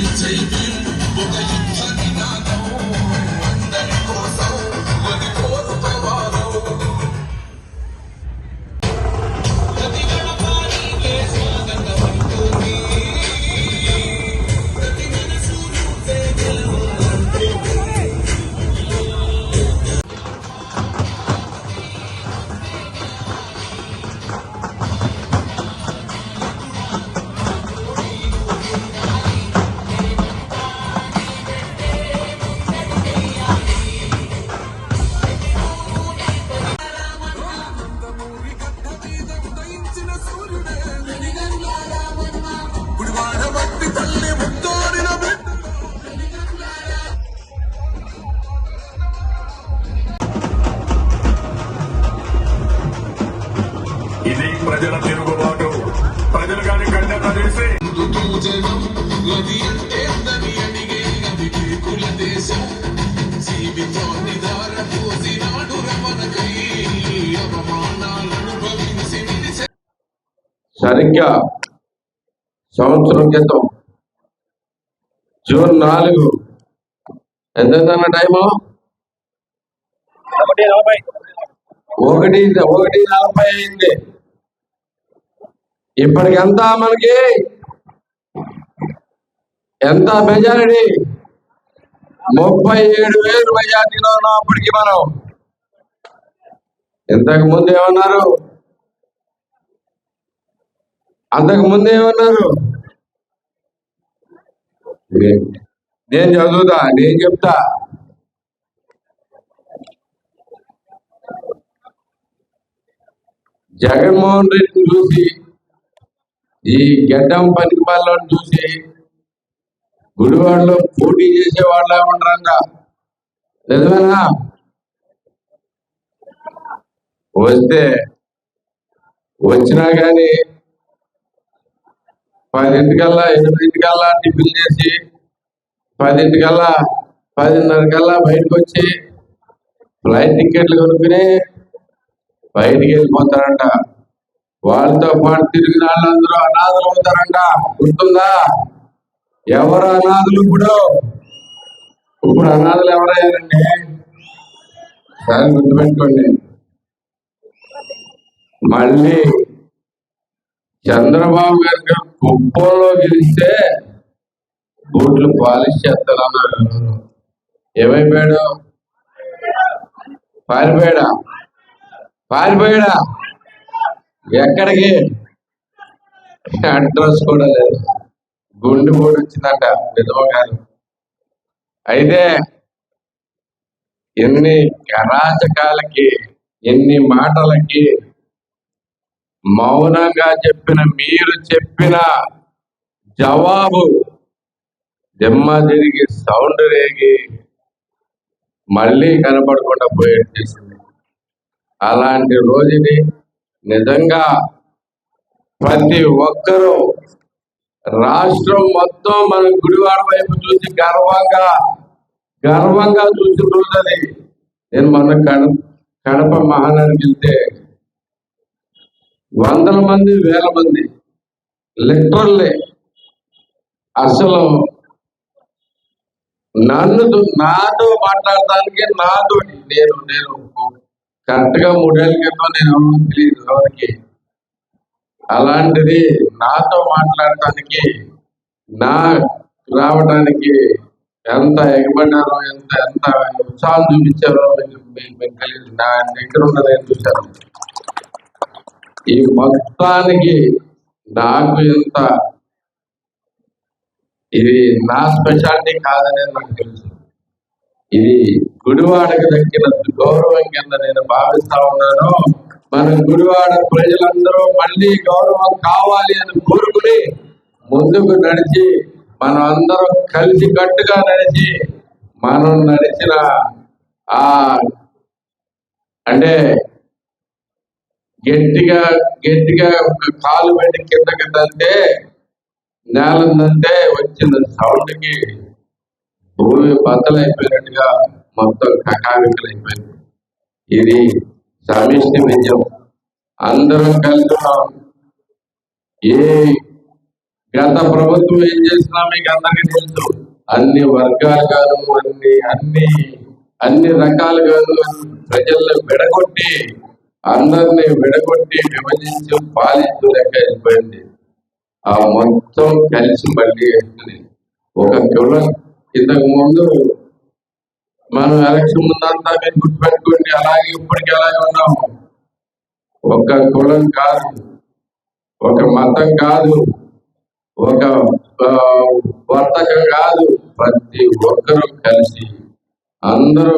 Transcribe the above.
ఇది జనం అడిగే కుల దేశం. జీవితాన్ని రమణకై సరిగ్గా సంవత్సరం క్రితం జూన్ నాలుగు. ఎంతన్న టైము? ఒకటి ఒకటి నలభై అయింది. ఇప్పటికి ఎంత మనకి? ఎంత మెజారిటీ? ముప్పై ఏడు వేలు మెజారిటీలో ఉన్నాం అప్పటికి మనం. ఇంతకు ముందు ఏమన్నారు? అంతకు ముందు ఏమన్నారు? నేను చదువుతా నేను చెప్తా. జగన్మోహన్ రెడ్డిని చూసి ఈ గడ్డం పనికి వాళ్ళని చూసి గుడివాడలో పోటీ చేసే వాళ్ళ ఉండరంట నిజమేనా? వస్తే వచ్చినా కానీ పదింటికల్లా ఎనిమిదింటికల్లా టిఫిన్ చేసి పదింటికల్లా పదిన్నరకల్లా బయటకు వచ్చి ఫ్లైట్ టికెట్లు కొనుక్కుని బయటికి వెళ్ళిపోతారంట. వాళ్ళతో పాటు తిరిగిన వాళ్ళందరూ అనాథలు అవుతారంట గుర్తుందా? ఎవరు అనాథలు ఇప్పుడు ఇప్పుడు అనాథలు ఎవరయ్యారండి? సరే గుర్తుపెట్టుకోండి. మళ్ళీ చంద్రబాబు గారికి కుప్పంలో గెలిస్తే బూట్లు పాలిష్ చేస్తానన్నారు ఏమైపోయాడు? పారిపోయాడా? పారిపోయాడా? ఎక్కడికి? అడ్రస్ కూడా లేదు. గుండె కూడా వచ్చిందంట విధవ కాదు అయితే ఎన్ని అరాచకాలకి ఎన్ని మాటలకి మౌనంగా చెప్పిన మీరు చెప్పిన జవాబు దిమ్మ తిరిగి సౌండ్ రేగి మళ్ళీ కనపడకుండా పోయేది చేసింది. అలాంటి రోజుని నిజంగా ప్రతి ఒక్కరూ రాష్ట్రం మొత్తం మన గుడివాడ వైపు చూసి గర్వంగా గర్వంగా చూసి రోజు నేను మొన్న కడప కడప మహానగరికి వెళ్తే వందల మంది వేల మంది లిటరల్లే అసలు నన్ను నాతో మాట్లాడడానికి నాతో నేను నేను కరెక్ట్గా గా క్రితం నేను తెలియదు ఎవరికి. అలాంటిది నాతో మాట్లాడటానికి నా రావడానికి ఎంత ఎగబడ్డారో ఎంత ఎంత ఉత్సాహం చూపించారో కలిగి నా దగ్గర ఉన్నదని చూశారు? ఈ మొత్తానికి నాకు ఎంత ఇది నా స్పెషాలిటీ కాదనేది నాకు తెలుసు. ఇది గుడివాడకి దక్కిన గౌరవం కింద నేను భావిస్తా ఉన్నాను మన గుడివాడ ప్రజలందరూ మళ్ళీ గౌరవం కావాలి అని కోరుకుని ముందుకు నడిచి మనం అందరం కలిసి కట్టుగా నడిచి మనం నడిచిన ఆ అంటే గట్టిగా గట్టిగా ఒక కాలు పెట్టి కిందకి తంటే నేలందంటే వచ్చిన సౌండ్కి భూమి బద్దలైపోయినట్టుగా మొత్తం కకావికలైపోయింది. ఇది సమిష్టి విజయం. అందరం కలిసి ఏ గత ప్రభుత్వం ఏం చేసినా మీకు అందరికీ తెలుసు. అన్ని వర్గాలుగాను అన్ని అన్ని అన్ని రకాలుగాను ప్రజల్ని విడగొట్టి అందరినీ విడగొట్టి విభజించి పాలించు లెక్క వెళ్ళిపోయింది. ఆ మొత్తం కలిసి మళ్ళీ ఒక కులం ఇంతకు ముందు మనం ఎలక్షన్ ముందంతా మీరు గుర్తుపెట్టుకోండి అలాగే ఇప్పటికీ అలాగే ఉన్నాము. ఒక కులం కాదు ఒక మతం కాదు ఒక వర్తకం కాదు. ప్రతి ఒక్కరూ కలిసి అందరూ